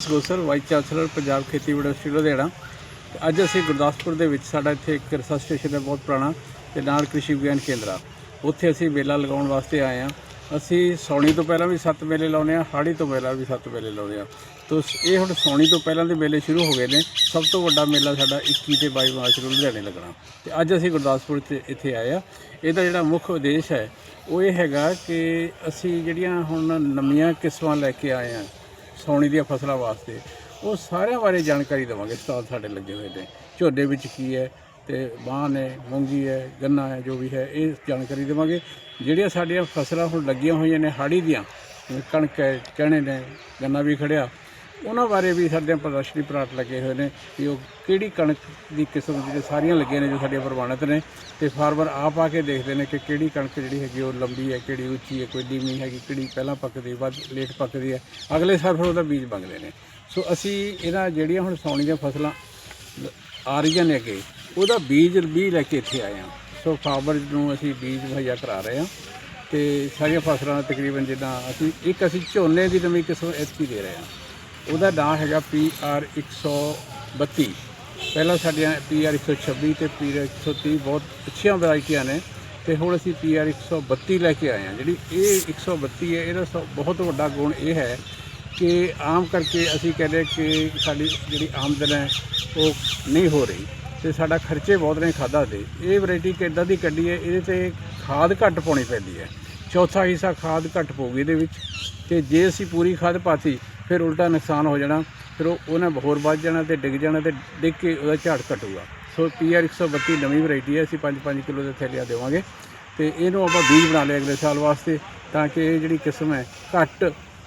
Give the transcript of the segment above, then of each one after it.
ਗੋਸਰ vice chancellor Punjab ਖੇਤੀ university Ludhiana. ਤੇ ਅੱਜ ਅਸੀਂ ਗੁਰਦਾਸਪੁਰ ਦੇ ਵਿੱਚ ਸਾਡਾ ਇੱਥੇ ਇੱਕ ਰਿਸਰਚ ਸਟੇਸ਼ਨ ਹੈ ਬਹੁਤ ਪੁਰਾਣਾ, ਤੇ ਨਾਲ ਕ੍ਰਿਸ਼ੀ ਵਿਗਿਆਨ ਕੇਂਦਰ ਆ। ਉੱਥੇ ਅਸੀਂ ਮੇਲਾ ਲਗਾਉਣ ਵਾਸਤੇ ਆਏ ਆ ਅਸੀਂ ਸੌਣੀ ਤੋਂ ਪਹਿਲਾਂ ਵੀ ਸੱਤ ਮੇਲੇ ਲਾਉਂਦੇ ਆ ਹਾੜੀ ਤੋਂ ਪਹਿਲਾਂ ਵੀ ਸੱਤ ਮੇਲੇ ਲਾਉਂਦੇ ਆ ਤੋ ਇਹ ਹੁਣ ਸੌਣੀ ਤੋਂ ਪਹਿਲਾਂ ਦੇ ਮੇਲੇ ਸ਼ੁਰੂ ਹੋ ਗਏ ਨੇ। ਸਭ ਤੋਂ ਵੱਡਾ ਮੇਲਾ ਸਾਡਾ 21 ਤੇ 22 ਮਾਰਚ ਨੂੰ ਲੁਧਿਆਣੇ ਲੱਗਣਾ। ਤੇ ਅੱਜ ਅਸੀਂ ਗੁਰਦਾਸਪੁਰ 'ਚ ਇੱਥੇ ਆਏ ਆ ਇਹਦਾ ਜਿਹੜਾ ਮੁੱਖ ਉਦੇਸ਼ ਹੈ, ਉਹ ਇਹ ਹੈਗਾ ਕਿ ਅਸੀਂ ਜਿਹੜੀਆਂ ਹੁਣ ਨਵੀਆਂ ਕਿਸਮਾਂ ਲੈ ਕੇ ਆਏ ਆ ਸੌਣੀ ਦੀਆਂ ਫਸਲਾਂ ਵਾਸਤੇ। ਉਹ ਸਾਰਿਆਂ ਬਾਰੇ ਜਾਣਕਾਰੀ ਦੇਵਾਂਗੇ, ਸਟਾਲ ਸਾਡੇ ਲੱਗੇ ਹੋਏ ਨੇ। ਝੋਨੇ ਵਿੱਚ ਕੀ ਹੈ ਤੇ ਬਾਣ ਹੈ ਮੂੰਗੀ ਹੈ, ਗੰਨਾ ਹੈ, ਜੋ ਵੀ ਹੈ, ਇਹ ਜਾਣਕਾਰੀ ਦੇਵਾਂਗੇ। ਜਿਹੜੀਆਂ ਸਾਡੀਆਂ ਫਸਲਾਂ ਹੁਣ ਲੱਗੀਆਂ ਹੋਈਆਂ ਨੇ ਹਾੜੀ ਦੀਆਂ ਜਿਵੇਂ ਕਣਕ ਹੈ ਚਣੇ ਨੇ, ਗੰਨਾ ਵੀ ਖੜਿਆ। ਉਹਨਾਂ ਬਾਰੇ ਵੀ ਸਾਡੇ ਪ੍ਰਦਰਸ਼ਨੀ ਪਲਾਟ ਲੱਗੇ ਹੋਏ ਨੇ ਕਿ ਉਹ ਕਿਹੜੀ ਕਣਕ ਦੀ ਕਿਸਮ ਜਿਹੜੇ ਸਾਰੀਆਂ ਲੱਗੀਆਂ ਨੇ ਜੋ ਸਾਡੀਆਂ ਪ੍ਰਮਾਣਿਤ ਨੇ ਤੇ ਫਾਰਮਰ ਆਪ ਆ ਕੇ ਦੇਖਦੇ ਨੇ ਕਿ ਕਿਹੜੀ ਕਣਕ ਜਿਹੜੀ ਹੈਗੀ ਉਹ ਲੰਬੀ ਹੈ, ਕਿਹੜੀ ਉੱਚੀ ਹੈ, ਕੋਈ ਨੀਵੀਂ ਹੈਗੀ, ਕਿਹੜੀ ਪਹਿਲਾਂ ਪੱਕਦੀ, ਵੱਧ ਲੇਟ ਪੱਕਦੀ ਹੈ। ਅਗਲੇ ਸਾਲ ਫਿਰ ਉਹਦਾ ਬੀਜ ਮੰਗਦੇ ਨੇ। ਸੋ ਅਸੀਂ ਇਹਨਾਂ ਜਿਹੜੀਆਂ ਹੁਣ ਸੌਣੀ ਦੀਆਂ ਫਸਲਾਂ ਆ ਰਹੀਆਂ ਨੇ ਅੱਗੇ, ਉਹਦਾ ਬੀਜ ਵੀ ਲੈ ਕੇ ਇੱਥੇ ਆਏ ਹਾਂ। ਸੋ ਫਾਰਮਰ ਨੂੰ ਅਸੀਂ ਬੀਜ ਮੁਹੱਈਆ ਕਰਾ ਰਹੇ ਹਾਂ ਤੇ ਸਾਰੀਆਂ ਫਸਲਾਂ ਤਕਰੀਬਨ ਜਿੱਦਾਂ ਅਸੀਂ, ਇੱਕ ਅਸੀਂ ਝੋਨੇ ਦੀ ਨਵੀਂ ਕਿਸਮ ਐਤਕੀ ਦੇ ਰਹੇ ਹਾਂ। ਉਹਦਾ ਨਾਂ ਹੈਗਾ PR 132 ਪਹਿਲਾਂ ਸਾਡੀਆਂ PR 126 ਤੇ PR 130 ਬਹੁਤ ਅੱਛੀਆਂ ਵੈਰਾਈਟੀਆਂ ਨੇ ਤੇ ਹੁਣ ਅਸੀਂ PR 132 ਲੈ ਕੇ ਆਏ ਹਾਂ। ਜਿਹੜੀ ਇਹ 132 ਹੈ, ਇਹਦਾ ਸਭ- ਬਹੁਤ ਵੱਡਾ ਗੁਣ ਇਹ ਹੈ ਕਿ ਆਮ ਕਰਕੇ ਅਸੀਂ ਕਹਿੰਦੇ ਕਿ ਸਾਡੀ ਜਿਹੜੀ ਆਮਦਨ ਹੈ ਉਹ ਨਹੀਂ ਹੋ ਰਹੀ ਤੇ ਸਾਡਾ ਖਰਚੇ ਬਹੁਤ ਨੇ ਖਾਦਾਂ ਦੇ। ਇਹ ਵੈਰਾਈਟੀ ਕਿੱਦਾਂ ਦੀ ਕੱਢੀ ਹੈ, ਇਹਦੇ ਤੇ ਖਾਦ ਘੱਟ ਪਾਉਣੀ ਪੈਂਦੀ ਹੈ। ਚੌਥਾ ਹਿੱਸਾ ਖਾਦ ਘੱਟ ਪਊਗੀ ਇਹਦੇ ਵਿੱਚ ਤੇ ਜੇ ਅਸੀਂ ਪੂਰੀ ਖਾਦ ਪਾਤੀ ਫਿਰ ਉਲਟਾ ਨੁਕਸਾਨ ਹੋ ਜਾਣਾ ਫਿਰ ਉਹ ਉਹਨੇ ਹੋਰ ਵੱਧ ਜਾਣਾ ਤੇ ਡਿੱਗ ਜਾਣਾ ਤੇ ਡਿੱਗ ਕੇ ਉਹਦਾ ਝਾੜ ਘਟੂਗਾ ਸੋ ਪੀਆਰ 132 ਨਵੀਂ ਵੈਰਾਈਟੀ ਹੈ ਅਸੀਂ 5-5 ਕਿਲੋ ਦੇ ਥੈਲਿਆ ਦੇਵਾਂਗੇ ਤੇ ਇਹਨੂੰ ਆਪਾਂ ਬੀਜ ਬਣਾ ਲਿਆ ਅਗਲੇ ਸਾਲ ਵਾਸਤੇ ਤਾਂ ਕਿ ਇਹ ਜਿਹੜੀ ਕਿਸਮ ਹੈ ਘੱਟ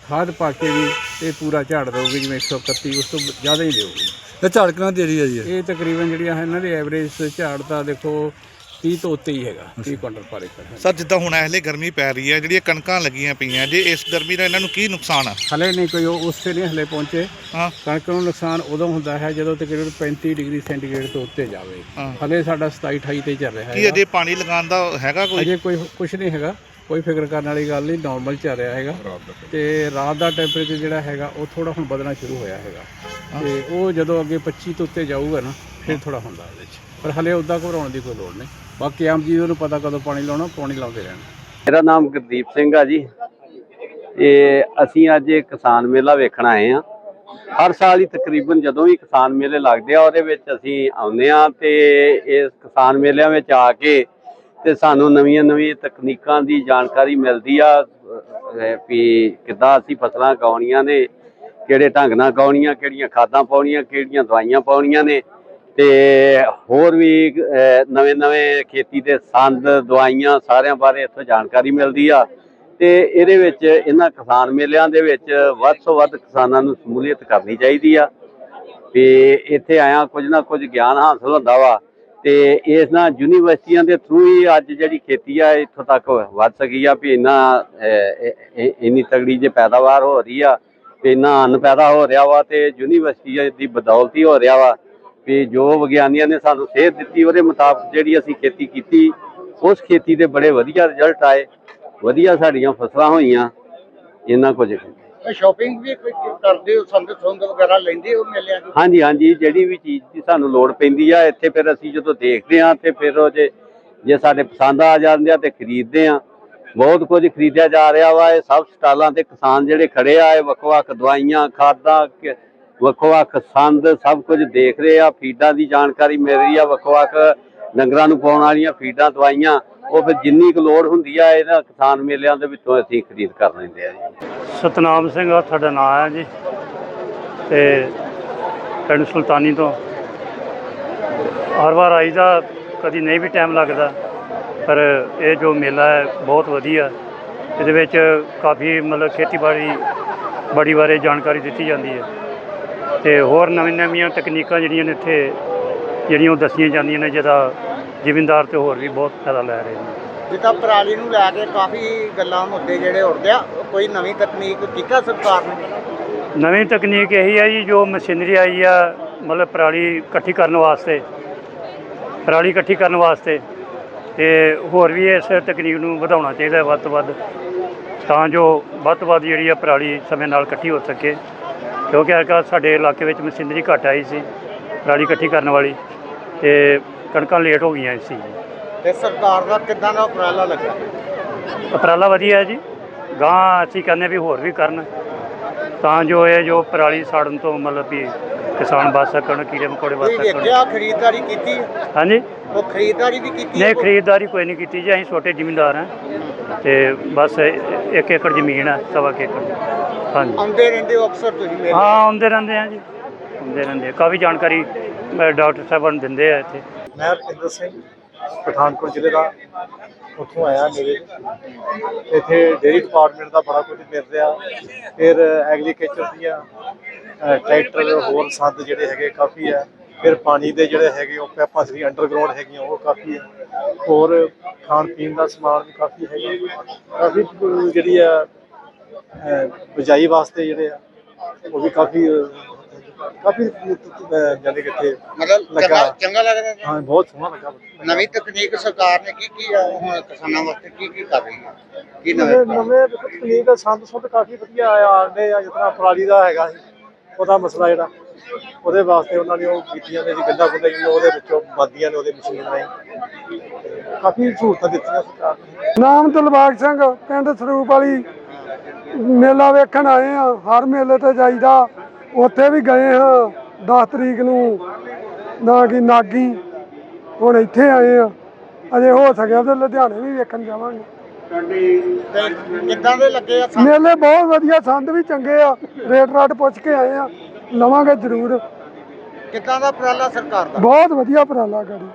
ਖਾਦ ਪਾ ਕੇ ਵੀ ਇਹ ਪੂਰਾ ਝਾੜ ਦੇਊਗੀ ਜਿਵੇਂ 131 ਉਸ ਤੋਂ ਜ਼ਿਆਦਾ ਹੀ ਦੇਊਗੀ ਇਹ ਝੜਕਣਾ ਦੇਰੀ ਆ ਜੀ ਇਹ। ਇਹ ਤਕਰੀਬਨ ਜਿਹੜੀਆਂ ਹੈ ਇਹਨਾਂ ਦੇ ਐਵਰੇਜ ਝਾੜ ਤਾਂ ਦੇਖੋ 30 ਤੋਂ ਉੱਤੇ ਹੀ ਹੈਗਾ 30 ਕੁਇੰਟਲ ਪਰ ਏਕੜ ਸਰ ਜਿੱਦਾਂ ਹੁਣ ਇਹਲੇ ਗਰਮੀ ਪੈ ਰਹੀ ਹੈ ਜਿਹੜੀਆਂ ਕਣਕਾਂ ਲੱਗੀਆਂ ਪਈਆਂ ਜੇ ਇਸ ਗਰਮੀ ਦਾ ਇਹਨਾਂ ਨੂੰ ਕੀ ਨੁਕਸਾਨ ਆ? ਹਲੇ ਨਹੀਂ ਕੋਈ ਉਹ ਉਸ ਤੇ ਨਹੀਂ ਹਲੇ ਪਹੁੰਚੇ। ਹਾਂ। ਕਣਕ ਨੂੰ ਨੁਕਸਾਨ ਉਦੋਂ ਹੁੰਦਾ ਹੈ ਜਦੋਂ ਤਕਰੀਬਨ 35 ਡਿਗਰੀ ਸੈਂਟੀਗ੍ਰੇਡ ਤੋਂ ਉੱਤੇ ਜਾਵੇ। ਹਾਂ। ਹਲੇ ਸਾਡਾ 27 28 ਤੇ ਚੱਲ ਰਿਹਾ ਕੀ ਹੈ ਅਜੇ ਪਾਣੀ ਲਗਾਉਣ ਦਾ ਹੈਗਾ ਕੋਈ? ਅਜੇ ਕੋਈ ਕੁਝ ਨਹੀਂ ਹੈਗਾ ਕੋਈ ਫਿਕਰ ਕਰਨ ਵਾਲੀ ਗੱਲ ਨਹੀਂ ਨਾਰਮਲ ਚੱਲ ਰਿਹਾ ਹੈਗਾ। ਤੇ ਰਾਤ ਦਾ ਟੈਂਪਰੇਚਰ ਜਿਹੜਾ ਹੈਗਾ ਉਹ ਥੋੜਾ ਹੁਣ ਵਧਣਾ ਸ਼ੁਰੂ ਹੋਇਆ ਹੈਗਾ। ਤੇ ਉਹ ਜਦੋਂ ਅੱਗੇ 25 ਤੋਂ ਉੱਤੇ ਜਾਊਗਾ ਨਾ ਫਿਰ ਥੋੜਾ ਹੁੰਦਾ ਉਹਦੇ ਚ ਪਰ ਹਲੇ ਉਦਾਂ ਘਬਰਾਉਣ ਦੀ ਕੋਈ ਲੋੜ ਨਹੀਂ। ਬਾਕੀ ਆਮ ਜੀ ਨੂੰ ਪਤਾ ਕਦੋਂ ਪਾਣੀ ਲਾਉਣਾ ਪਾਣੀ ਲਾਉਂਦੇ ਰਹਿਣਾ। ਮੇਰਾ ਨਾਮ ਗੁਰਦੀਪ ਸਿੰਘ ਆ ਜੀ। ਇਹ ਅਸੀਂ ਅੱਜ ਇਹ ਕਿਸਾਨ ਮੇਲਾ ਵੇਖਣ ਆਏ ਆ ਹਰ ਸਾਲ ਹੀ ਤਕਰੀਬਨ ਜਦੋਂ ਵੀ ਕਿਸਾਨ ਮੇਲੇ ਲੱਗਦੇ ਆ, ਉਹਦੇ ਵਿੱਚ ਅਸੀਂ ਆਉਂਦੇ ਆ ਤੇ ਇਸ ਕਿਸਾਨ ਮੇਲਿਆਂ ਵਿੱਚ ਆ ਕੇ ਤੇ ਸਾਨੂੰ ਨਵੀਆਂ ਨਵੀਆਂ ਤਕਨੀਕਾਂ ਦੀ ਜਾਣਕਾਰੀ ਮਿਲਦੀ ਆ ਵੀ ਕਿੱਦਾਂ ਅਸੀਂ ਫਸਲਾਂ ਗਾਉਣੀਆਂ ਨੇ, ਕਿਹੜੇ ਢੰਗ ਨਾਲ ਗਾਉਣੀਆਂ ਕਿਹੜੀਆਂ ਖਾਦਾਂ ਪਾਉਣੀਆਂ, ਕਿਹੜੀਆਂ ਦਵਾਈਆਂ ਪਾਉਣੀਆਂ ਨੇ। ਤੇ ਹੋਰ ਵੀ ਨਵੇਂ ਨਵੇਂ ਖੇਤੀ ਦੇ ਸੰਦ, ਦਵਾਈਆਂ ਸਾਰਿਆਂ ਬਾਰੇ ਇੱਥੋਂ ਜਾਣਕਾਰੀ ਮਿਲਦੀ ਆ। ਤੇ ਇਹਦੇ ਵਿੱਚ ਇਹਨਾਂ ਕਿਸਾਨ ਮੇਲਿਆਂ ਦੇ ਵਿੱਚ ਵੱਧ ਤੋਂ ਵੱਧ ਕਿਸਾਨਾਂ ਨੂੰ ਸ਼ਮੂਲੀਅਤ ਕਰਨੀ ਚਾਹੀਦੀ ਆ। ਵੀ ਇੱਥੇ ਆਇਆ ਕੁਝ ਨਾ ਕੁਝ ਗਿਆਨ ਹਾਸਲ ਹੁੰਦਾ ਵਾ। ਤੇ ਇਸ ਨਾਲ ਯੂਨੀਵਰਸਿਟੀਆਂ ਦੇ ਥਰੂ ਹੀ ਅੱਜ ਜਿਹੜੀ ਖੇਤੀ ਆ, ਇੱਥੋਂ ਤੱਕ ਵੱਧ ਸਕੀ ਆ ਵੀ ਇੰਨਾ ਇੰਨੀ ਤਗੜੀ ਜੇ ਪੈਦਾਵਾਰ ਹੋ ਰਹੀ ਆ, ਤੇ ਇੰਨਾ ਅੰਨ ਪੈਦਾ ਹੋ ਰਿਹਾ ਵਾ ਤੇ ਯੂਨੀਵਰਸਿਟੀ ਦੀ ਬਦੌਲਤੀ ਹੋ ਰਿਹਾ ਵਾ। ਵੀ ਜੋ ਵਿਗਿਆਨੀਆਂ ਨੇ ਸਾਨੂੰ ਸੇਧ ਦਿੱਤੀ ਉਹਦੇ ਮੁਤਾਬਕ ਜਿਹੜੀ ਅਸੀਂ ਖੇਤੀ ਕੀਤੀ ਉਸ ਖੇਤੀ ਦੇ ਬੜੇ ਵਧੀਆ ਰਿਜ਼ਲਟ ਆਏ ਵਧੀਆ ਸਾਡੀਆਂ ਫਸਲਾਂ ਹੋਈਆਂ ਇੰਨਾ ਕੁਝ। ਸ਼ਾਪਿੰਗ ਵੀ ਕੋਈ ਕਰਦੇ ਹੋ ਸੰਦ ਸੁੰਦ ਵਗੈਰਾ ਲੈਂਦੇ ਹੋ ਮੇਲਿਆਂ ਦੀ ਹਾਂਜੀ ਹਾਂਜੀ ਜਿਹੜੀ ਵੀ ਚੀਜ਼ ਦੀ ਸਾਨੂੰ ਲੋੜ ਪੈਂਦੀ ਆ ਇੱਥੇ ਫਿਰ ਅਸੀਂ ਜਦੋਂ ਦੇਖਦੇ ਆ ਤੇ ਫਿਰ ਉਹ ਜੇ ਜੇ ਸਾਡੇ ਪਸੰਦ ਆ ਜਾਂਦੇ ਆ ਤੇ ਖਰੀਦਦੇ ਆ ਬਹੁਤ ਕੁਝ ਖਰੀਦਿਆ ਜਾ ਰਿਹਾ ਵਾ ਇਹ ਸਭ ਸਟਾਲਾਂ ਤੇ ਕਿਸਾਨ ਜਿਹੜੇ ਖੜੇ ਆ ਇਹ ਵੱਖ-ਵੱਖ ਦਵਾਈਆਂ ਖਾਦਾਂ ਵੱਖੋ ਵੱਖ ਸੰਦ ਸਭ ਕੁਝ ਦੇਖ ਰਹੇ ਆ, ਫੀਡਾਂ ਦੀ ਜਾਣਕਾਰੀ ਮਿਲ ਰਹੀ ਆ ਵੱਖੋ ਵੱਖ ਡੰਗਰਾਂ ਨੂੰ ਪਾਉਣ ਵਾਲੀਆਂ ਫੀਡਾਂ ਦਵਾਈਆਂ, ਉਹ ਫਿਰ ਜਿੰਨੀ ਕੁ ਲੋੜ ਹੁੰਦੀ ਆ ਇਹਨਾਂ ਕਿਸਾਨ ਮੇਲਿਆਂ ਦੇ ਵਿੱਚੋਂ ਅਸੀਂ ਖਰੀਦ ਕਰ ਲੈਂਦੇ ਆ ਜੀ। ਸਤਨਾਮ ਸਿੰਘ ਆ, ਸਾਡਾ ਨਾਮ ਹੈ ਜੀ, ਤੇ ਪਿੰਡ ਸੁਲਤਾਨੀ ਤੋਂ। ਹਰ ਵਾਰ ਆਈਦਾ, ਕਦੀ ਨਹੀਂ ਵੀ ਟਾਈਮ ਲੱਗਦਾ, ਪਰ ਇਹ ਜੋ ਮੇਲਾ ਹੈ, ਬਹੁਤ ਵਧੀਆ। ਇਹਦੇ ਵਿੱਚ ਕਾਫੀ ਮਤਲਬ ਖੇਤੀਬਾੜੀ, ਬੜੀ ਬਾਰੇ ਜਾਣਕਾਰੀ ਦਿੱਤੀ ਜਾਂਦੀ ਹੈ। ਤੇ ਹੋਰ ਨਵੀਂ ਨਵੀਆਂ ਤਕਨੀਕਾਂ ਜਿਹੜੀਆਂ ਨੇ ਇੱਥੇ ਜਿਹੜੀਆਂ ਉਹ ਦੱਸੀਆਂ ਜਾਂਦੀਆਂ ਨੇ ਜਿਹਦਾ ਜ਼ਿਮੀਂਦਾਰ ਤੇ ਹੋਰ ਵੀ ਬਹੁਤ ਫਾਇਦਾ ਲੈ ਰਹੇ ਨੇ। ਜਿੱਦਾਂ ਪਰਾਲੀ ਨੂੰ ਲੈ ਕੇ ਕਾਫੀ ਗੱਲਾਂ ਮੁੱਦੇ ਜਿਹੜੇ ਉੱਠਦੇ ਆ ਕੋਈ ਨਵੀਂ ਤਕਨੀਕ ਕੀਤਾ ਸਰਕਾਰ ਨੇ? ਨਵੀਂ ਤਕਨੀਕ ਇਹੀ ਹੈ ਜੀ ਜੋ ਮਸ਼ੀਨਰੀ ਆਈ ਆ ਮਤਲਬ ਪਰਾਲੀ ਇਕੱਠੀ ਕਰਨ ਵਾਸਤੇ ਪਰਾਲੀ ਇਕੱਠੀ ਕਰਨ ਵਾਸਤੇ ਤੇ ਹੋਰ ਵੀ ਇਸ ਤਕਨੀਕ ਨੂੰ ਵਧਾਉਣਾ ਚਾਹੀਦਾ ਵੱਧ ਤੋਂ ਵੱਧ ਤਾਂ ਜੋ ਵੱਧ ਤੋਂ ਵੱਧ ਜਿਹੜੀ ਆ ਪਰਾਲੀ ਸਮੇਂ ਨਾਲ ਇਕੱਠੀ ਹੋ ਸਕੇ। ਕਿਉਂਕਿ ਅੱਜ ਸਾਡੇ ਇਲਾਕੇ ਵਿੱਚ ਮਸ਼ੀਨਰੀ ਘੱਟ ਆਈ ਸੀ ਪਰਾਲੀ ਇਕੱਠੀ ਕਰਨ ਵਾਲੀ ਤੇ ਕਣਕਾਂ ਲੇਟ ਹੋ ਗਈਆਂ ਸੀ। ਤੇ ਸਰਕਾਰ ਦਾ ਕਿੱਦਾਂ ਦਾ ਉਪਰਾਲਾ ਲੱਗਾ? ਉਪਰਾਲਾ ਵਧੀਆ ਹੈ ਜੀ। ਗਾਂ ਅਸੀਂ ਕਹਿੰਦੇ ਵੀ ਹੋਰ ਵੀ ਕਰਨ। ਤਾਂ ਜੋ ਇਹ ਜੋ ਪਰਾਲੀ ਸਾੜਨ ਤੋਂ ਮਤਲਬ ਵੀ ਕਿਸਾਨ ਬਚ ਸਕਣ ਕੀੜੇ ਮਕੌੜੇ ਬਚ ਕੋਈ ਸਕਣ। ਵੇਖਿਆ ਖਰੀਦਦਾਰੀ ਕੀਤੀ? ਹਾਂਜੀ। ਉਹ ਖਰੀਦਦਾਰੀ ਵੀ ਕੀਤੀ ਨਹੀਂ ਖਰੀਦਦਾਰੀ ਕੋਈ ਨਹੀਂ ਕੀਤੀ ਜੀ। ਅਸੀਂ ਛੋਟੇ ਜ਼ਿਮੀਂਦਾਰ ਹਾਂ ਤੇ ਬਸ ਇੱਕ ਏਕੜ ਜ਼ਮੀਨ ਹੈ ਸਵਾ ਕੁ ਏਕੜ। ਹਾਂਜੀ। ਆਉਂਦੇ ਰਹਿੰਦੇ ਹੋ ਅਕਸਰ ਤੁਸੀਂ ਮੇਰੇ ਹਾਂ ਆਉਂਦੇ ਰਹਿੰਦੇ ਆ ਜੀ। ਆਉਂਦੇ ਰਹਿੰਦੇ ਆ। ਕਾਫੀ ਜਾਣਕਾਰੀ ਅ, ਡਾਕਟਰ ਸਾਹਿਬਾਨ ਦਿੰਦੇ ਆ ਇੱਥੇ। ਮੈਂ ਰਪਿੰਦਰ ਸਿੰਘ ਪਠਾਨਕੋਟ ਜ਼ਿਲ੍ਹੇ ਦਾ ਉੱਥੋਂ ਆਇਆ ਮੇਰੇ। ਇੱਥੇ ਡੇਰੀ ਡਿਪਾਰਟਮੈਂਟ ਦਾ ਬੜਾ ਕੁਝ ਮਿਲ ਰਿਹਾ। ਫਿਰ ਐਗਰੀਕਲਚਰ ਦੀਆਂ ਟਰੈਕਟਰ ਹੋਰ ਸੰਦ ਜਿਹੜੇ ਹੈਗੇ ਕਾਫੀ ਹੈ ਫਿਰ ਪਾਣੀ ਦੇ ਜਿਹੜੇ ਹੈਗੇ ਉਹ ਪੈਪਾਂ ਸੀ ਅੰਡਰਗਰਾਉਂਡ ਹੈਗੀਆਂ ਉਹ ਕਾਫੀ ਹੈ ਹੋਰ ਖਾਣ ਪੀਣ ਦਾ ਸਮਾਨ ਵੀ ਕਾਫੀ ਹੈਗਾ। ਕਾਫੀ ਜਿਹੜੀ ਆ ਬਿਜਾਈ ਵਾਸਤੇ ਜਿਹੜੇ ਆ ਉਹ ਵੀ ਕਾਫੀ ਕਾਫੀ ਅ, ਜਾਣੀ ਕਿ ਇੱਥੇ ਮਤਲਬ ਲੱਗਾ। ਚੰਗਾ ਲੱਗਦਾ ਜੀ? ਹਾਂ ਬਹੁਤ ਸੋਹਣਾ ਲੱਗਾ। ਨਵੀਂ ਤਕਨੀਕ ਸਰਕਾਰ ਨੇ ਕੀ ਕੀ ਆ ਹੁਣ ਕਿਸਾਨਾਂ ਵਾਸਤੇ ਕੀ ਕੀ ਕਰ ਰਹੀ ਹੈ? ਕੀ ਨਵੇਂ ਨਵੇਂ ਤਕਨੀਕ ਦਾ ਸੰਦ ਸੁੱਧ ਕਾਫੀ ਵਧੀਆ ਆਉਂਦੇ ਆ ਜਿਤਨਾ ਪਰਾਲੀ ਦਾ ਹੈਗਾ ਸੀ ਉਹਦਾ ਮਸਲਾ ਜਿਹੜਾ ਉਹਦੇ ਵਾਸਤੇ ਉਹਨਾਂ ਨੇ ਉਹ ਕੀਤੀਆਂ ਨੇ ਜੀ ਗੱਲਾਂ ਗੁੱਲਾਂ ਜਿਹੜੀਆਂ ਉਹਦੇ ਵਿੱਚੋਂ ਵੱਧਦੀਆਂ ਨੇ ਉਹਦੇ ਮਸ਼ੀਨ ਰਾਹੀਂ। ਕਾਫੀ ਸਹੂਲਤਾਂ ਦਿੱਤੀਆਂ ਸਰਕਾਰ ਨੇ। ਨਾਮ ਦਿਲਬਾਗ ਸਿੰਘ ਪਿੰਡ ਸਰੂਪ ਵਾਲੀ। ਮੇਲਾ ਵੇਖਣ ਆਏ ਆ ਹਰ ਮੇਲੇ ਤੇ ਜਾਈਦਾ। ਉੱਥੇ ਵੀ ਗਏ ਹਾਂ 10 ਤਰੀਕ ਨੂੰ ਨਾ ਕਿ ਨਾਗੀ। ਹੁਣ ਇੱਥੇ ਆਏ ਆ। ਅਜੇ ਹੋ ਸਕਿਆ ਤੇ ਲੁਧਿਆਣੇ ਵੀ ਵੇਖਣ ਜਾਵਾਂਗੇ। ਕਿੱਦਾਂ ਦੇ ਲੱਗੇ ਆ? ਮੇਲੇ ਬਹੁਤ ਵਧੀਆ ਸੰਦ ਵੀ ਚੰਗੇ ਆ। ਰੇਟ ਰਾਟ ਪੁੱਛ ਕੇ ਆਏ ਆ। ਲਵਾਂਗੇ ਜ਼ਰੂਰ। ਕਿੱਦਾਂ ਦਾ ਉਪਰਾਲਾ ਸਰਕਾਰ ਦਾ? ਬਹੁਤ ਵਧੀਆ ਉਪਰਾਲਾ ਗੜੀ।